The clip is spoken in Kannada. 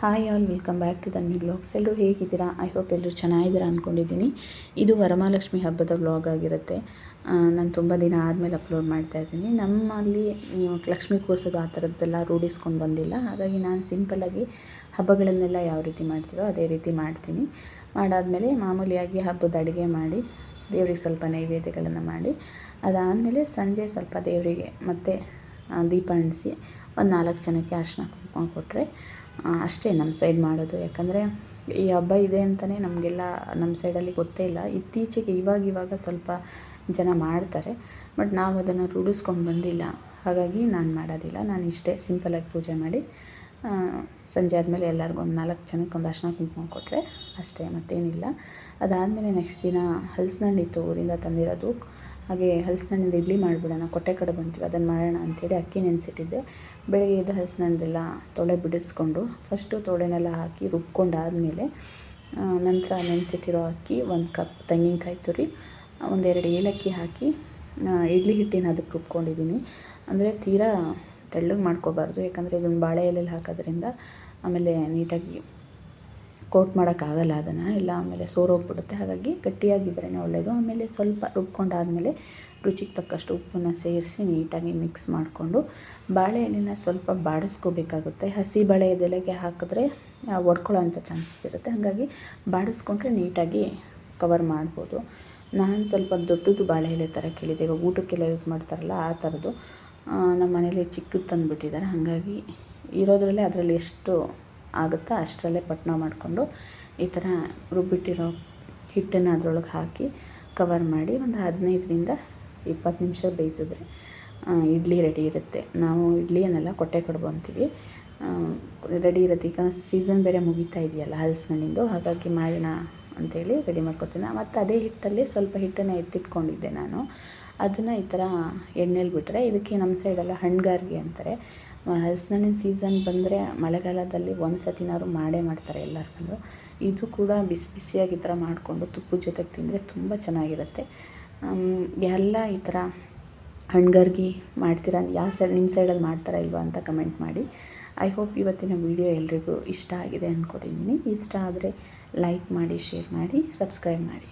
Hi all, welcome back to ದನ್ಮಿ vlogs ಎಲ್ಲರೂ ಹೇಗಿದ್ದೀರಾ? ಐ ಹೋಪ್ ಎಲ್ಲರೂ ಚೆನ್ನಾಗಿದ್ದೀರಾ ಅಂದ್ಕೊಂಡಿದ್ದೀನಿ ಇದು ವರಮಹಾಲಕ್ಷ್ಮಿ ಹಬ್ಬದ ವ್ಲಾಗ್ ಆಗಿರುತ್ತೆ. ನಾನು ತುಂಬ ದಿನ ಆದಮೇಲೆ ಅಪ್ಲೋಡ್ ಮಾಡ್ತಾ ಇದ್ದೀನಿ. ನಮ್ಮಲ್ಲಿ ಲಕ್ಷ್ಮಿ ಕೂರಿಸೋದು ಆ ಥರದ್ದೆಲ್ಲ ರೂಢಿಸ್ಕೊಂಡು ಬಂದಿಲ್ಲ. ಹಾಗಾಗಿ ನಾನು ಸಿಂಪಲ್ಲಾಗಿ ಹಬ್ಬಗಳನ್ನೆಲ್ಲ ಯಾವ ರೀತಿ ಮಾಡ್ತೀವೋ ಅದೇ ರೀತಿ ಮಾಡ್ತೀನಿ. ಮಾಡಾದಮೇಲೆ ಮಾಮೂಲಿಯಾಗಿ ಹಬ್ಬದ ಅಡುಗೆ ಮಾಡಿ, ದೇವರಿಗೆ ಸ್ವಲ್ಪ ನೈವೇದ್ಯಗಳನ್ನು ಮಾಡಿ, ಅದಾದಮೇಲೆ ಸಂಜೆ ಸ್ವಲ್ಪ ದೇವರಿಗೆ ಮತ್ತು ದೀಪ ಅಂಟಿಸಿ ಒಂದು ನಾಲ್ಕು ಜನಕ್ಕೆ ಅರ್ಶನ ಕುಂಕುಮ ಕೊಟ್ಟರೆ ಅಷ್ಟೇ ನಮ್ಮ ಸೈಡ್ ಮಾಡೋದು. ಯಾಕಂದರೆ ಈ ಹಬ್ಬ ಇದೆ ಅಂತಲೇ ನಮಗೆಲ್ಲ ನಮ್ಮ ಸೈಡಲ್ಲಿ ಗೊತ್ತೇ ಇಲ್ಲ. ಇತ್ತೀಚೆಗೆ ಇವಾಗ ಇವಾಗ ಸ್ವಲ್ಪ ಜನ ಮಾಡ್ತಾರೆ, ಬಟ್ ನಾವು ಅದನ್ನು ರೂಢಿಸ್ಕೊಂಡು ಬಂದಿಲ್ಲ. ಹಾಗಾಗಿ ನಾನು ಮಾಡೋದಿಲ್ಲ. ನಾನು ಇಷ್ಟೇ ಸಿಂಪಲಾಗಿ ಪೂಜೆ ಮಾಡಿ ಸಂಜೆ ಆದಮೇಲೆ ಎಲ್ಲರಿಗೂ ಒಂದು ನಾಲ್ಕು ಜನಕ್ಕೆ ಒಂದು ಅರ್ಶಿನ ಕುಂಕುಮ ಕೊಟ್ಟರೆ ಅಷ್ಟೇ, ಮತ್ತೇನಿಲ್ಲ. ಅದಾದಮೇಲೆ ನೆಕ್ಸ್ಟ್ ದಿನ ಹಲಸಿನಣ್ಣು ಇತ್ತು ಊರಿಂದ ತಂದಿರೋದು. ಹಾಗೆ ಹಲಸಿನಣ್ಣಿಂದ ಇಡ್ಲಿ ಮಾಡಿಬಿಡೋಣ, ಕೊಟ್ಟೆ ಕಡೆ ಬಂತೀವಿ ಅದನ್ನು ಮಾಡೋಣ ಅಂಥೇಳಿ ಅಕ್ಕಿ ನೆನೆಸಿಟ್ಟಿದ್ದೆ. ಬೆಳಗ್ಗೆ ಎದ್ದು ಹಲಸಿನಣ್ಣದೆಲ್ಲ ತೊಳೆ ಬಿಡಿಸ್ಕೊಂಡು ಫಸ್ಟು ತೊಳೆನೆಲ್ಲ ಹಾಕಿ ರುಬ್ಕೊಂಡಾದಮೇಲೆ ನಂತರ ನೆನೆಸಿಟ್ಟಿರೋ ಅಕ್ಕಿ ಒಂದು ಕಪ್ ತೆಂಗಿನಕಾಯಿ ತುರಿ, ಒಂದೆರಡು ಏಲಕ್ಕಿ ಹಾಕಿ ಇಡ್ಲಿ ಹಿಟ್ಟಿನ ಅದಕ್ಕೆ ರುಬ್ಕೊಂಡಿದ್ದೀನಿ. ಅಂದರೆ ತೀರಾ ತೆಳ್ಳಗೆ ಮಾಡ್ಕೋಬಾರ್ದು. ಯಾಕಂದರೆ ಇದನ್ನು ಬಾಳೆ ಎಲೆಯಲ್ಲಿ ಹಾಕೋದ್ರಿಂದ ಆಮೇಲೆ ನೀಟಾಗಿ ಕೋಟ್ ಮಾಡೋಕ್ಕಾಗಲ್ಲ ಅದನ್ನು. ಇಲ್ಲ, ಆಮೇಲೆ ಸೋರೋಗ್ಬಿಡುತ್ತೆ. ಹಾಗಾಗಿ ಗಟ್ಟಿಯಾಗಿದ್ರೇ ಒಳ್ಳೆಯದು ಆಮೇಲೆ ಸ್ವಲ್ಪ ರುಬ್ಕೊಂಡಾದಮೇಲೆ ರುಚಿಗೆ ತಕ್ಕಷ್ಟು ಉಪ್ಪನ್ನು ಸೇರಿಸಿ ನೀಟಾಗಿ ಮಿಕ್ಸ್ ಮಾಡಿಕೊಂಡು ಬಾಳೆ ಎಲೆನ ಸ್ವಲ್ಪ ಬಾಡಿಸ್ಕೋಬೇಕಾಗುತ್ತೆ. ಹಸಿ ಬಾಳೆ ಎಲೆಗೆ ಹಾಕಿದ್ರೆ ಒಡ್ಕೊಳ್ಳೋಂಥ ಚಾನ್ಸಸ್ ಇರುತ್ತೆ. ಹಾಗಾಗಿ ಬಾಡಿಸ್ಕೊಂಡ್ರೆ ನೀಟಾಗಿ ಕವರ್ ಮಾಡ್ಬೋದು. ನಾನು ಸ್ವಲ್ಪ ದೊಡ್ಡದು ಬಾಳೆ ಎಲೆ ಥರ ಕೇಳಿದೆ ಇವಾಗ ಊಟಕ್ಕೆಲ್ಲ ಯೂಸ್ ಮಾಡ್ತಾರಲ್ಲ ಆ ಥರದ್ದು ನಮ್ಮ ಮನೇಲಿ ಚಿಕ್ಕದು ತಂದುಬಿಟ್ಟಿದ್ದಾರೆ. ಹಾಗಾಗಿ ಇರೋದ್ರಲ್ಲೇ ಅದರಲ್ಲಿ ಎಷ್ಟು ಆಗುತ್ತೋ ಅಷ್ಟರಲ್ಲೇ ಪಟ್ನ ಮಾಡಿಕೊಂಡು ಈ ಥರ ರುಬ್ಬಿಟ್ಟಿರೋ ಹಿಟ್ಟನ್ನು ಅದರೊಳಗೆ ಹಾಕಿ ಕವರ್ ಮಾಡಿ ಒಂದು ಹದಿನೈದರಿಂದ ಇಪ್ಪತ್ತು ನಿಮಿಷ ಬೇಯಿಸಿದ್ರೆ ಇಡ್ಲಿ ರೆಡಿ ಇರುತ್ತೆ. ನಾವು ಇಡ್ಲಿಯನ್ನೆಲ್ಲ ಕೊಟ್ಟೆ ಕೊಡ್ಬೋ ಅಂತೀವಿ. ರೆಡಿ ಇರುತ್ತೆ. ಈಗ ಸೀಸನ್ ಬೇರೆ ಮುಗಿತಾ ಇದೆಯಲ್ಲ, ಹಲಸಿನಲ್ಲಿಂದು. ಹಾಗಾಗಿ ಮಾಡೋಣ. ಅಂಥೇಳಿ ರೆಡಿ ಮಾಡ್ಕೊತೀನಿ ಮತ್ತು ಅದೇ ಹಿಟ್ಟಲ್ಲಿ ಸ್ವಲ್ಪ ಹಿಟ್ಟನ್ನು ಎತ್ತಿಟ್ಕೊಂಡಿದ್ದೆ ನಾನು. ಅದನ್ನು ಈ ಥರ ಎಣ್ಣೆಲಿ ಬಿಟ್ಟರೆ ಇದಕ್ಕೆ ನಮ್ಮ ಸೈಡೆಲ್ಲ ಹಣ್ಗಾರಿಗೆ ಅಂತಾರೆ. ಹಸ್ನಣ್ಣಿನ ಸೀಸನ್ ಬಂದರೆ ಮಳೆಗಾಲದಲ್ಲಿ ಒಂದು ಸತಿನಾದ್ರು ಮಾಡೇ ಮಾಡ್ತಾರೆ ಎಲ್ಲರೂ ಬಂದು ಇದು ಕೂಡ ಬಿಸಿ ಬಿಸಿಯಾಗಿ ಈ ಥರ ಮಾಡಿಕೊಂಡು ತುಪ್ಪದ ಜೊತೆಗೆ ತಿಂದರೆ ತುಂಬ ಚೆನ್ನಾಗಿರುತ್ತೆ. ಎಲ್ಲ ಈ ಥರ ಹಣ್ಗಾರ್ಗಿ ಮಾಡ್ತೀರಾ ಯಾವ ಸೈಡ್ ನಿಮ್ಮ ಸೈಡಲ್ಲಿ ಮಾಡ್ತಾರಾ ಇಲ್ವಾ ಅಂತ ಕಮೆಂಟ್ ಮಾಡಿ. ಐ ಹೋಪ್ ಇವತ್ತಿನ ವಿಡಿಯೋ ಎಲ್ರಿಗೂ ಇಷ್ಟ ಆಗಿದೆ ಅಂದ್ಕೊಂಡಿದ್ದೀನಿ ಇಷ್ಟ ಆದರೆ ಲೈಕ್ ಮಾಡಿ, ಶೇರ್ ಮಾಡಿ, ಸಬ್ಸ್ಕ್ರೈಬ್ ಮಾಡಿ.